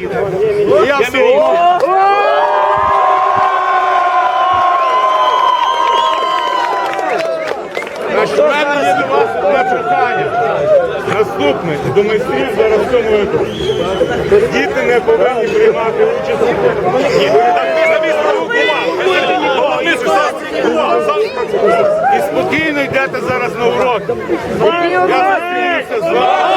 Я. Значить, У мене є до вас одне прохання. Наступне до майстрів зараз в цьому випадку. Діти не повинні приймати участь. І спокійно йдете зараз на урок. Я зустрінуся з вами.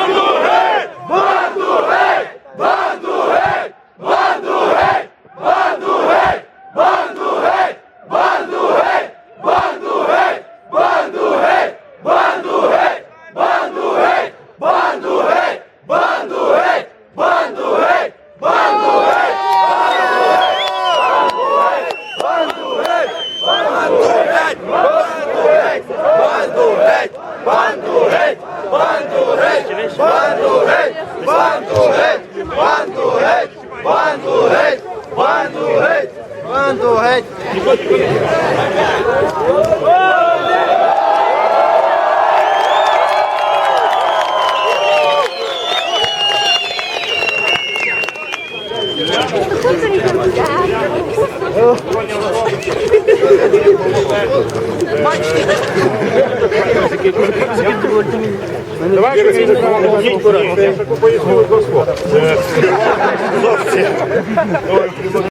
Банду геть! Давайте я до слова.